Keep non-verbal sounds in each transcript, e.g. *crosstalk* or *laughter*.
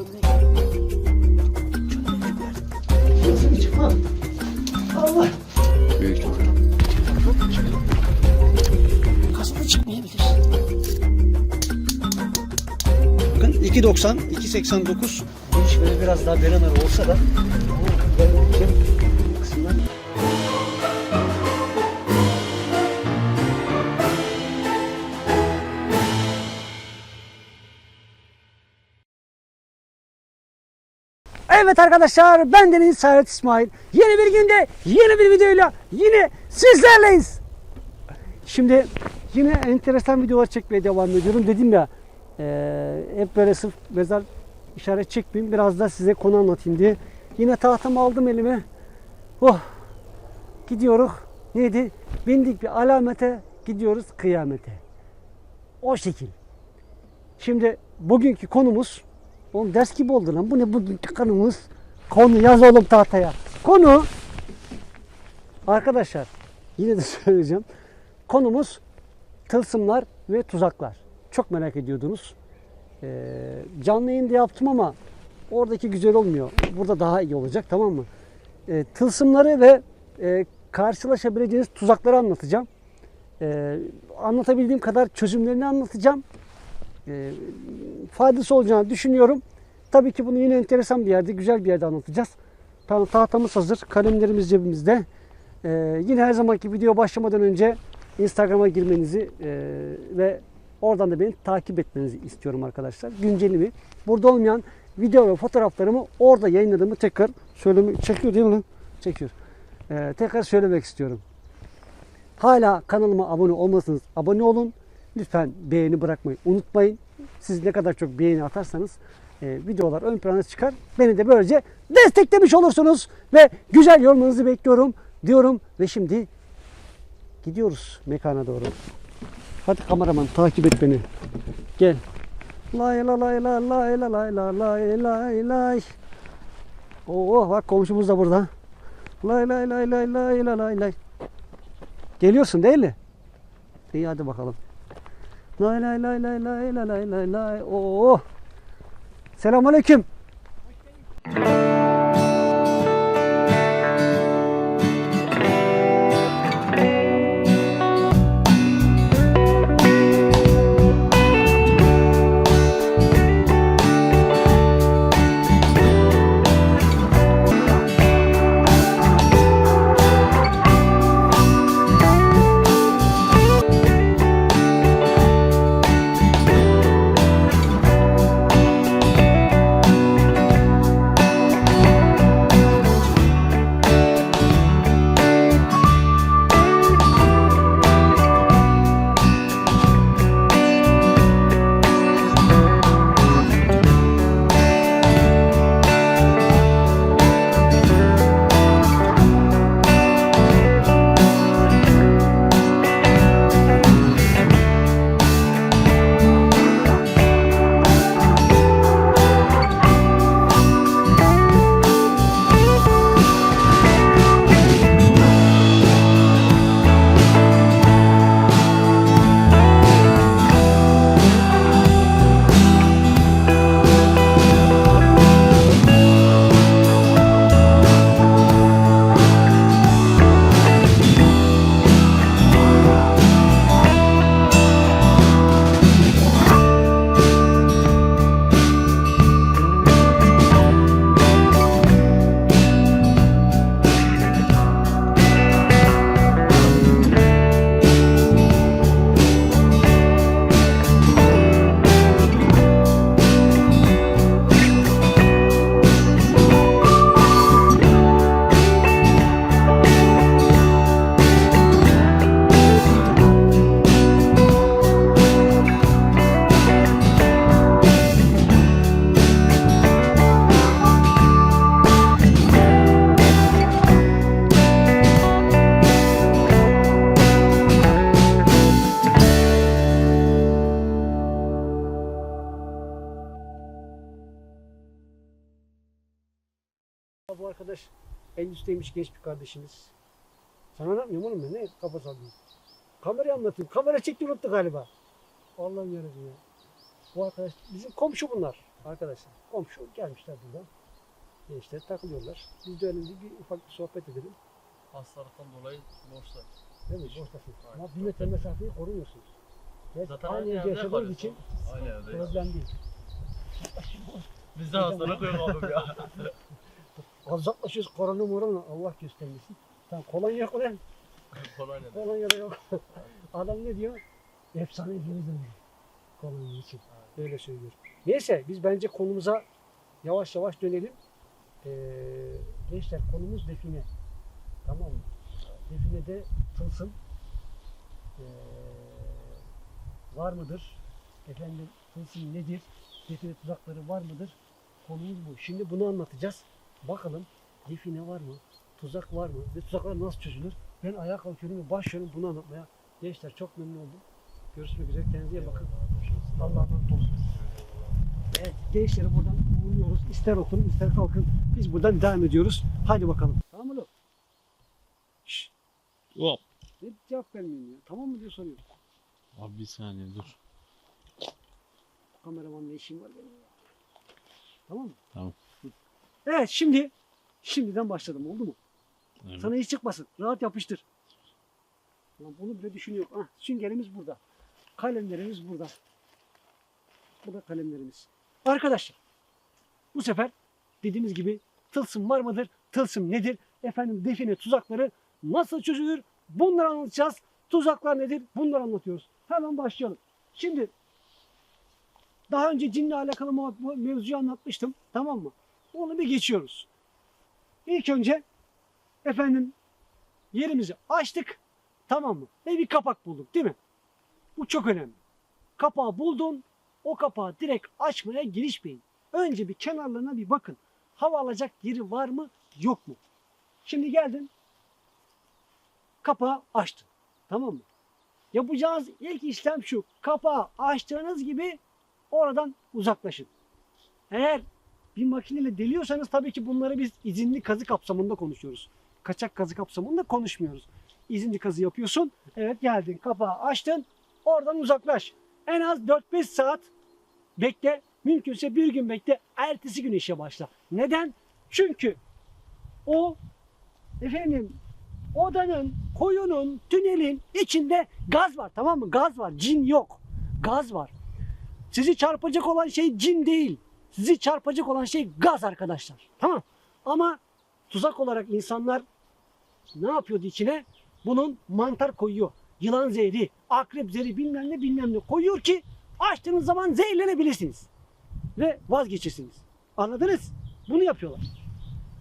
Çömlek çıkma. Allah. Büyük çıkmayabilir. Bakın 2.90, 2.89. Bu iş böyle biraz daha berenar olsa da bu böyle arkadaşlar ben Deniz Serhat İsmail. Yeni bir günde yeni bir videoyla yine sizlerleyiz. Şimdi yine enteresan videolar çekmeye devam ediyorum. Dedim ya eee, hep böyle sırf mezar işaret çekmeyeyim. Biraz da size konu anlatayım diye. Yine tahtamı aldım elime. Oh gidiyoruz. Neydi? Bindik bir alamete gidiyoruz kıyamete. O şekil. Şimdi bugünkü konumuz Oğlum ders gibi oldu lan. Bu ne bugünkü konumuz? Konu yaz oğlum tahtaya. Konu arkadaşlar yine de *laughs* söyleyeceğim. Konumuz tılsımlar ve tuzaklar. Çok merak ediyordunuz. Ee, canlı yayında yaptım ama oradaki güzel olmuyor. Burada daha iyi olacak tamam mı? Ee, tılsımları ve e, karşılaşabileceğiniz tuzakları anlatacağım. Ee, anlatabildiğim kadar çözümlerini anlatacağım. Ee, faydası olacağını düşünüyorum. Tabii ki bunu yine enteresan bir yerde, güzel bir yerde anlatacağız. Tamam, tahtamız hazır, kalemlerimiz cebimizde. Ee, yine her zamanki video başlamadan önce Instagram'a girmenizi e, ve oradan da beni takip etmenizi istiyorum arkadaşlar. Güncelimi, burada olmayan video ve fotoğraflarımı orada yayınladığımı tekrar söylemek çekiyor değil mi lan? Çekiyor. Ee, tekrar söylemek istiyorum. Hala kanalıma abone olmasanız abone olun. Lütfen beğeni bırakmayı unutmayın. Siz ne kadar çok beğeni atarsanız videolar ön plana çıkar. Beni de böylece desteklemiş olursunuz ve güzel yorumlarınızı bekliyorum diyorum ve şimdi gidiyoruz mekana doğru. Hadi kameraman takip et beni. Gel. Lay la lay la lay la lay la lay lay lay. Oo bak komşumuz da burada. Lay lay lay lay lay lay lay lay. Geliyorsun değil mi? İyi hadi bakalım. Lay lay lay lay lay lay lay lay. Oo. Selamun Aleyküm. Bu arkadaş en üstteymiş genç bir kardeşimiz. Sana anlatmıyorum oğlum ben ne kafa sallıyorum. Kamerayı anlatayım. Kamera çekti unuttu galiba. Allah'ım yarabbim ya. Bu arkadaş bizim komşu bunlar. Arkadaşlar komşu gelmişler buradan. Gençler takılıyorlar. Biz de öyle bir ufak bir sohbet edelim. Hastalıktan dolayı borçlar. Değil mi? Aynen. Ama bir metre mesafeyi koruyorsunuz. Evet, Zaten aynı evde evde yaşadığınız için Aynı evdeyiz. problem değil. Biz de hastalık yok oğlum ya. *laughs* *laughs* Az uzaklaşıyoruz korona morona Allah göstermesin. Tamam kolonya yok ulan. Kolonya. Kolonya da yok. *laughs* Adam ne diyor? Efsane geri dönüyor. Kolonya için. Öyle söylüyor. Neyse biz bence konumuza yavaş yavaş dönelim. Ee, gençler konumuz define. Tamam mı? Definede tılsım ee, var mıdır? Efendim tılsım nedir? Define tuzakları var mıdır? Konumuz bu. Şimdi bunu anlatacağız. Bakalım define var mı? Tuzak var mı? Ve tuzaklar nasıl çözülür? Ben ayağa kalkıyorum ve başlıyorum bunu anlatmaya. Gençler çok memnun oldum. Görüşmek üzere. Kendinize iyi bakın. Allah'a emanet olun. Evet, gençleri buradan uğurluyoruz. İster oturun ister kalkın. Biz buradan devam ediyoruz. Hadi bakalım. Tamam mı? Şşş. Hop. Ne cevap vermiyorsun ya? Tamam mı diye soruyor. Abi bir saniye dur. Kameramanla işim var benim ya. Tamam mı? Tamam. Evet şimdi şimdiden başladım oldu mu? Evet. Sana hiç çıkmasın. Rahat yapıştır. Lan bunu bile düşünüyor. Ah, süngerimiz burada. Kalemlerimiz burada. Bu da kalemlerimiz. Arkadaşlar bu sefer dediğimiz gibi tılsım var mıdır? Tılsım nedir? Efendim define tuzakları nasıl çözülür? Bunları anlatacağız. Tuzaklar nedir? Bunları anlatıyoruz. Hemen başlayalım. Şimdi daha önce cinle alakalı mevzuyu anlatmıştım. Tamam mı? Onu bir geçiyoruz. İlk önce efendim yerimizi açtık. Tamam mı? Ve bir kapak bulduk değil mi? Bu çok önemli. Kapağı buldun. O kapağı direkt açmaya girişmeyin. Önce bir kenarlarına bir bakın. Hava alacak yeri var mı yok mu? Şimdi geldin. Kapağı açtın. Tamam mı? Yapacağınız ilk işlem şu. Kapağı açtığınız gibi oradan uzaklaşın. Eğer bir makineyle deliyorsanız tabii ki bunları biz izinli kazı kapsamında konuşuyoruz. Kaçak kazı kapsamında konuşmuyoruz. İzinli kazı yapıyorsun. Evet geldin kapağı açtın. Oradan uzaklaş. En az 4-5 saat bekle. Mümkünse bir gün bekle. Ertesi gün işe başla. Neden? Çünkü o efendim odanın, koyunun, tünelin içinde gaz var tamam mı? Gaz var. Cin yok. Gaz var. Sizi çarpacak olan şey cin değil. Sizi çarpacak olan şey gaz arkadaşlar. Tamam. Ama tuzak olarak insanlar ne yapıyordu içine? Bunun mantar koyuyor. Yılan zehri, akrep zehri bilmem ne bilmem ne koyuyor ki açtığınız zaman zehirlenebilirsiniz. Ve vazgeçesiniz. Anladınız? Bunu yapıyorlar.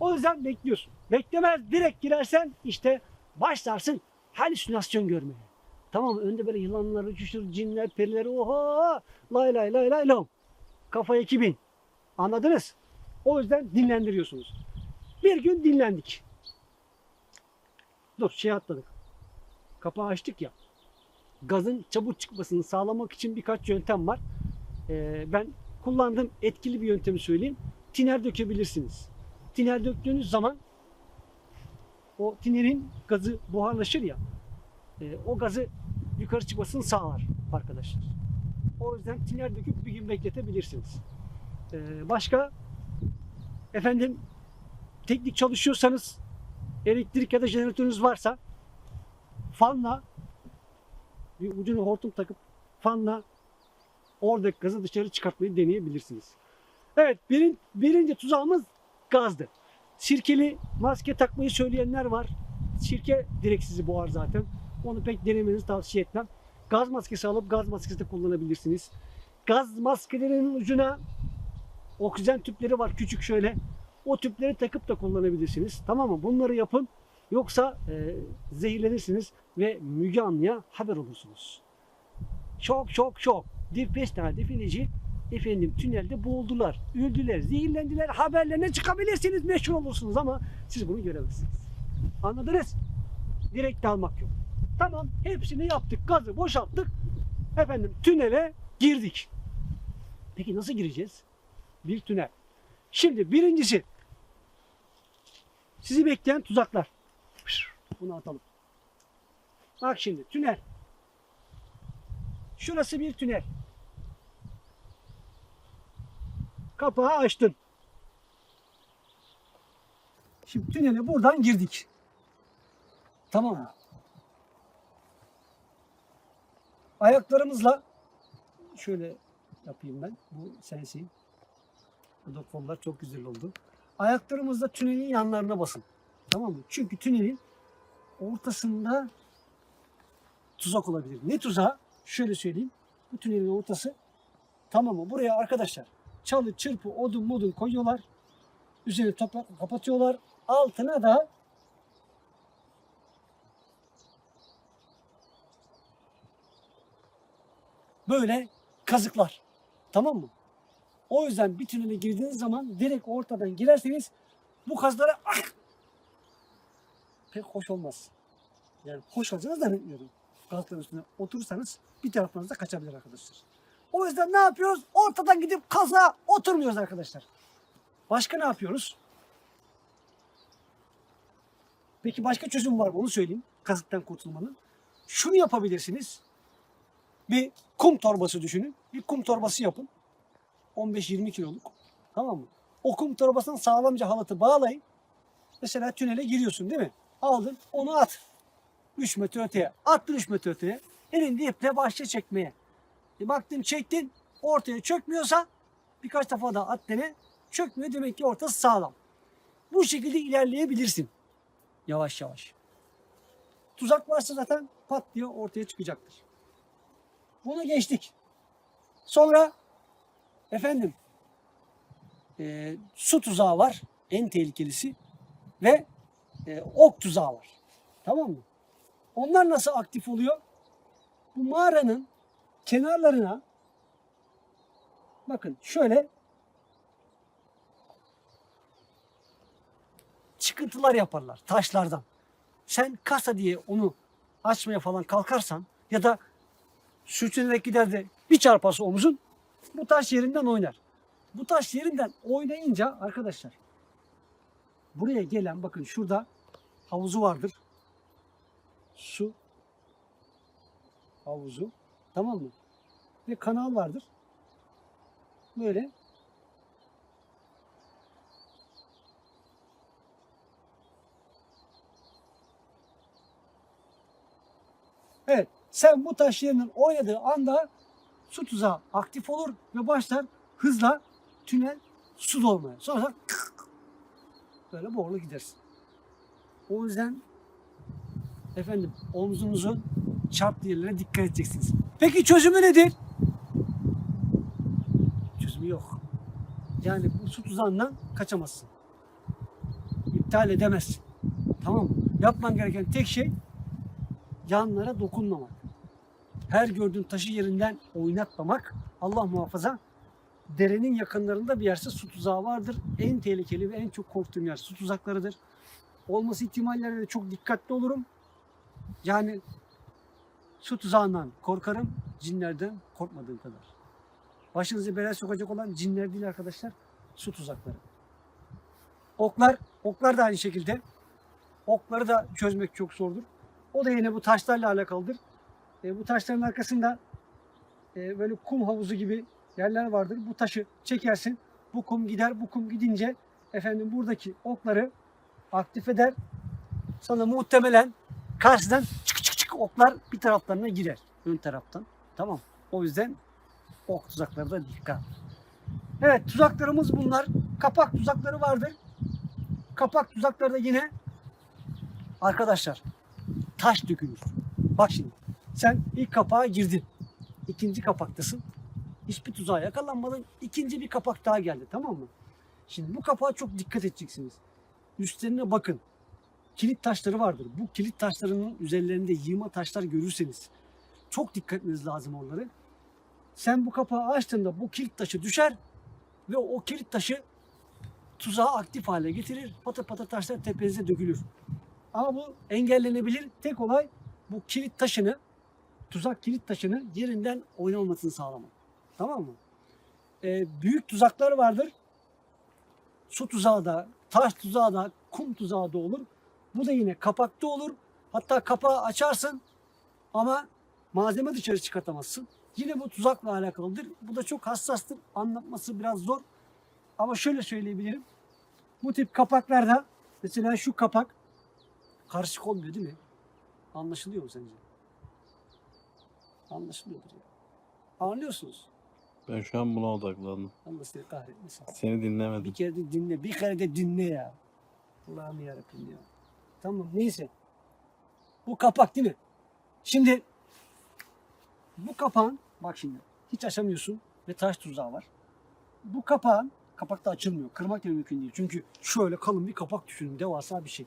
O yüzden bekliyorsun. Beklemez direkt girersen işte başlarsın halüsinasyon görmeye. Tamam? Önde böyle yılanlar uçuşur, cinler, periler oha lay lay lay lay lom. Kafaya 2000. Anladınız? O yüzden dinlendiriyorsunuz. Bir gün dinlendik. Dur şey atladık. Kapağı açtık ya. Gazın çabuk çıkmasını sağlamak için birkaç yöntem var. Ee, ben kullandığım etkili bir yöntemi söyleyeyim. Tiner dökebilirsiniz. Tiner döktüğünüz zaman o tinerin gazı buharlaşır ya. e, o gazı yukarı çıkmasını sağlar arkadaşlar. O yüzden tiner döküp bir gün bekletebilirsiniz. Ee, başka efendim teknik çalışıyorsanız elektrik ya da jeneratörünüz varsa fanla bir ucuna hortum takıp fanla oradaki gazı dışarı çıkartmayı deneyebilirsiniz. Evet birin, birinci tuzağımız gazdı. Sirkeli maske takmayı söyleyenler var. Sirke direkt sizi boğar zaten. Onu pek denemenizi tavsiye etmem. Gaz maskesi alıp gaz maskesi de kullanabilirsiniz. Gaz maskelerinin ucuna oksijen tüpleri var küçük şöyle. O tüpleri takıp da kullanabilirsiniz. Tamam mı? Bunları yapın. Yoksa e, zehirlenirsiniz ve Müge Anlı'ya haber olursunuz. Çok çok çok. Bir beş tane defineci efendim tünelde boğuldular, öldüler, zehirlendiler. Haberlerine çıkabilirsiniz, meşhur olursunuz ama siz bunu göremezsiniz. Anladınız? Direkt almak yok. Tamam hepsini yaptık, gazı boşalttık. Efendim tünele girdik. Peki nasıl gireceğiz? Bir tünel. Şimdi birincisi sizi bekleyen tuzaklar. Bunu atalım. Bak şimdi tünel. Şurası bir tünel. kapağı açtın. Şimdi tünele buradan girdik. Tamam mı? Ayaklarımızla şöyle yapayım ben. Bu sensin. Bu kollar çok güzel oldu. Ayaklarımızla tünelin yanlarına basın. Tamam mı? Çünkü tünelin ortasında tuzak olabilir. Ne tuzağı? Şöyle söyleyeyim. Bu tünelin ortası tamam mı? Buraya arkadaşlar çalı, çırpı, odun, modun koyuyorlar. Üzerine toprak kapatıyorlar. Altına da böyle kazıklar. Tamam mı? O yüzden bir tünele girdiğiniz zaman direkt ortadan girerseniz bu kazlara ah! pek hoş olmaz. Yani hoş olacağını zannetmiyorum. Gazların üstüne oturursanız bir tarafınız da kaçabilir arkadaşlar. O yüzden ne yapıyoruz? Ortadan gidip kaza oturmuyoruz arkadaşlar. Başka ne yapıyoruz? Peki başka çözüm var mı? Onu söyleyeyim. Kazıktan kurtulmanın. Şunu yapabilirsiniz. Bir kum torbası düşünün. Bir kum torbası yapın. 15-20 kiloluk. Tamam mı? O kum torbasına sağlamca halatı bağlayın. Mesela tünele giriyorsun değil mi? Aldın onu at. 3 metre öteye. Attın 3 metre öteye. Elinde iple başla çekmeye. E baktın çektin ortaya çökmüyorsa birkaç defa da at dene. Çökmüyor demek ki ortası sağlam. Bu şekilde ilerleyebilirsin. Yavaş yavaş. Tuzak varsa zaten pat diye ortaya çıkacaktır. Bunu geçtik. Sonra efendim e, su tuzağı var. En tehlikelisi. Ve e, ok tuzağı var. Tamam mı? Onlar nasıl aktif oluyor? Bu mağaranın kenarlarına bakın şöyle çıkıntılar yaparlar taşlardan. Sen kasa diye onu açmaya falan kalkarsan ya da sürtünerek gider de bir çarpası omuzun bu taş yerinden oynar. Bu taş yerinden oynayınca arkadaşlar buraya gelen bakın şurada havuzu vardır. Su havuzu. Tamam mı? Ve kanal vardır. Böyle Evet. Sen bu taş yerinden oynadığı anda su tuzağı aktif olur ve başlar hızla tünel su dolmaya. Sonra *laughs* böyle boğulu gidersin. O yüzden efendim omzunuzun çarptığı yerlere dikkat edeceksiniz. Peki çözümü nedir? Çözümü yok. Yani bu su tuzağından kaçamazsın. İptal edemezsin. Tamam mı? Yapman gereken tek şey yanlara dokunmamak. Her gördüğün taşı yerinden oynatmamak. Allah muhafaza derenin yakınlarında bir yerse su tuzağı vardır. En tehlikeli ve en çok korktuğum yer su tuzaklarıdır. Olması ihtimallerine de çok dikkatli olurum. Yani su tuzağından korkarım, cinlerden korkmadığım kadar. Başınızı belaya sokacak olan cinler değil arkadaşlar, su tuzakları. Oklar, oklar da aynı şekilde. Okları da çözmek çok zordur. O da yine bu taşlarla alakalıdır. E, bu taşların arkasında e, böyle kum havuzu gibi yerler vardır. Bu taşı çekersin. Bu kum gider. Bu kum gidince efendim buradaki okları aktif eder. Sonra muhtemelen karşıdan çık çık çık oklar bir taraflarına girer. Ön taraftan. Tamam. O yüzden ok tuzakları da dikkat. Evet tuzaklarımız bunlar. Kapak tuzakları vardır. Kapak tuzakları da yine arkadaşlar taş dökülür. Bak şimdi sen ilk kapağa girdin. İkinci kapaktasın. Hiçbir tuzağa yakalanmadın. İkinci bir kapak daha geldi tamam mı? Şimdi bu kapağa çok dikkat edeceksiniz. Üstlerine bakın. Kilit taşları vardır. Bu kilit taşlarının üzerlerinde yığma taşlar görürseniz çok dikkat etmeniz lazım onları. Sen bu kapağı açtığında bu kilit taşı düşer ve o kilit taşı tuzağı aktif hale getirir. Patır patır taşlar tepenize dökülür. Ama bu engellenebilir. Tek olay bu kilit taşını, tuzak kilit taşını yerinden oynamamasını sağlamak. Tamam mı? Ee, büyük tuzaklar vardır. Su tuzağı da, taş tuzağı da, kum tuzağı da olur. Bu da yine kapakta olur. Hatta kapağı açarsın ama malzeme dışarı çıkartamazsın. Yine bu tuzakla alakalıdır. Bu da çok hassastır. Anlatması biraz zor. Ama şöyle söyleyebilirim. Bu tip kapaklarda mesela şu kapak karışık olmuyor değil mi? Anlaşılıyor mu sence? Anlaşılıyordur ya. Anlıyorsunuz. Ben şu an buna odaklandım. Allah seni kahretmesin. Seni dinlemedim. Bir kere de dinle. Bir kere de dinle ya. Allah'ım yarabbim ya. Tamam neyse. Bu kapak değil mi? Şimdi bu kapağın bak şimdi hiç açamıyorsun ve taş tuzağı var. Bu kapağın kapak da açılmıyor. Kırmak da mümkün değil. Çünkü şöyle kalın bir kapak düşünün. Devasa bir şey.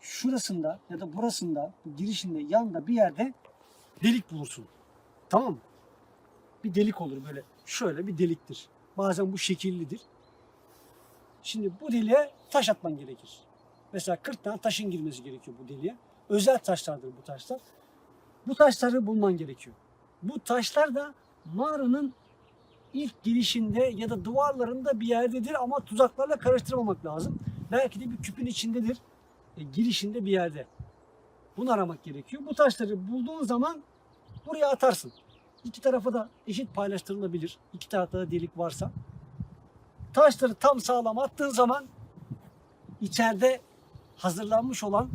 Şurasında ya da burasında bu girişinde yanında bir yerde delik bulursun. Tamam mı? Bir delik olur böyle. Şöyle bir deliktir. Bazen bu şekillidir. Şimdi bu deliğe taş atman gerekir. Mesela 40 tane taşın girmesi gerekiyor bu deliğe. Özel taşlardır bu taşlar. Bu taşları bulman gerekiyor. Bu taşlar da mağaranın ilk girişinde ya da duvarlarında bir yerdedir ama tuzaklarla karıştırmamak lazım. Belki de bir küpün içindedir. E, girişinde bir yerde. Bunu aramak gerekiyor. Bu taşları bulduğun zaman buraya atarsın. İki tarafa da eşit paylaştırılabilir. İki tarafta da delik varsa. Taşları tam sağlam attığın zaman içeride hazırlanmış olan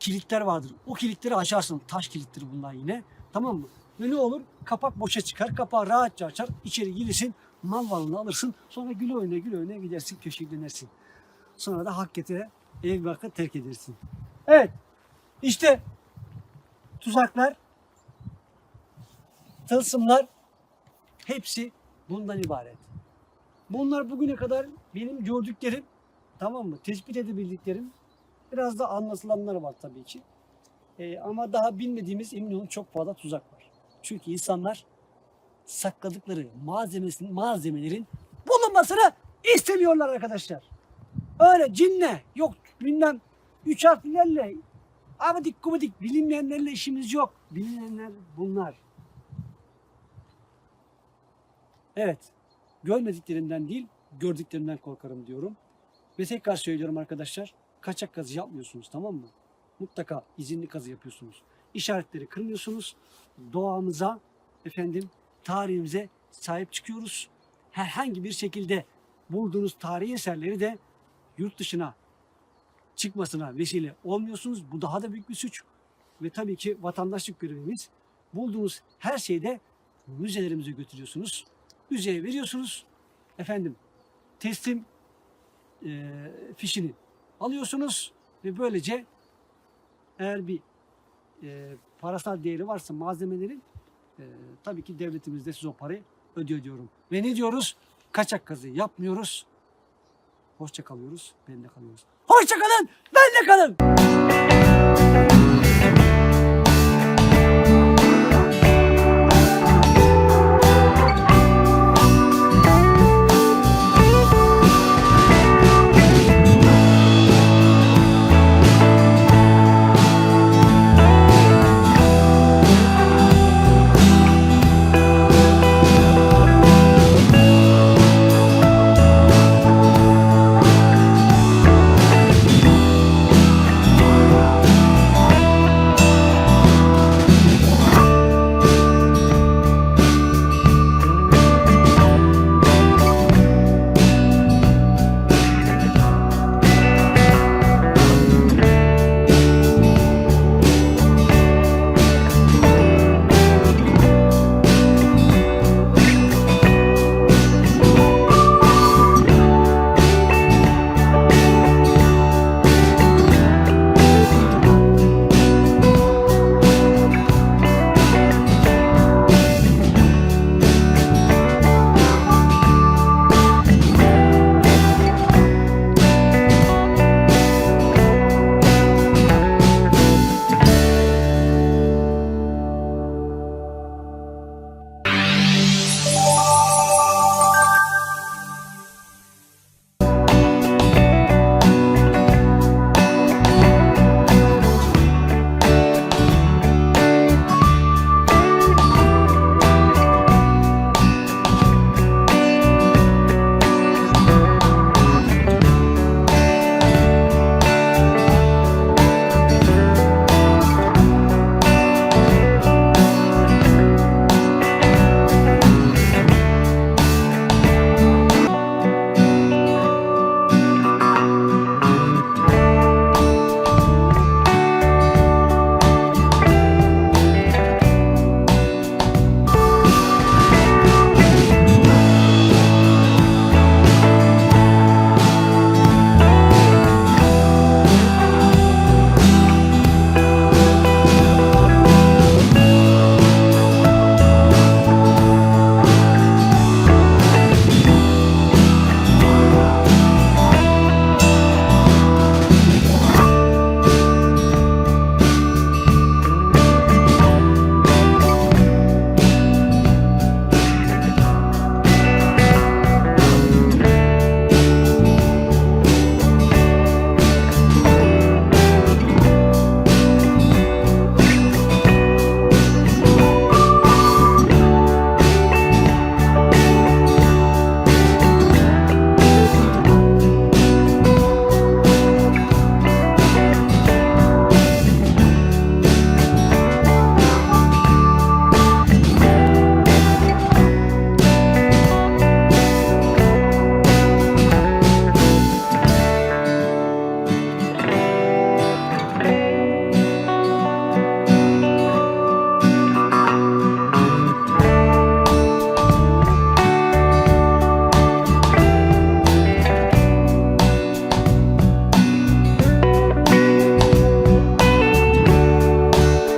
kilitler vardır. O kilitleri açarsın. Taş kilittir bunlar yine. Tamam mı? Ve ne olur? Kapak boşa çıkar. Kapağı rahatça açar. İçeri girersin. Mal varlığını alırsın. Sonra gül oyna gül oyna gidersin. Köşeye dönersin. Sonra da hak getire ev barkı terk edersin. Evet. İşte tuzaklar tılsımlar hepsi bundan ibaret. Bunlar bugüne kadar benim gördüklerim, tamam mı? Tespit edebildiklerim. Biraz da anlatılanlar var tabii ki. Ee, ama daha bilmediğimiz emin olun çok fazla tuzak var. Çünkü insanlar sakladıkları malzemesinin, malzemelerin bulunmasını istemiyorlar arkadaşlar. Öyle cinle, yok bilmem üç harflerle, abidik gubidik bilinmeyenlerle işimiz yok. Bilinenler bunlar. Evet. Görmediklerimden değil, gördüklerimden korkarım diyorum. Ve tekrar söylüyorum arkadaşlar. Kaçak kazı yapmıyorsunuz tamam mı? Mutlaka izinli kazı yapıyorsunuz. İşaretleri kırmıyorsunuz. Doğamıza, efendim, tarihimize sahip çıkıyoruz. Herhangi bir şekilde bulduğunuz tarihi eserleri de yurt dışına çıkmasına vesile olmuyorsunuz. Bu daha da büyük bir suç. Ve tabii ki vatandaşlık görevimiz. Bulduğunuz her şeyde müzelerimize götürüyorsunuz müzeye veriyorsunuz. Efendim teslim e, fişini alıyorsunuz ve böylece eğer bir e, parasal değeri varsa malzemelerin e, tabii ki devletimiz de size o parayı ödüyor diyorum. Ve ne diyoruz? Kaçak kazı yapmıyoruz. Hoşça kalıyoruz. Ben de kalıyoruz. Hoşça kalın. Ben de kalın.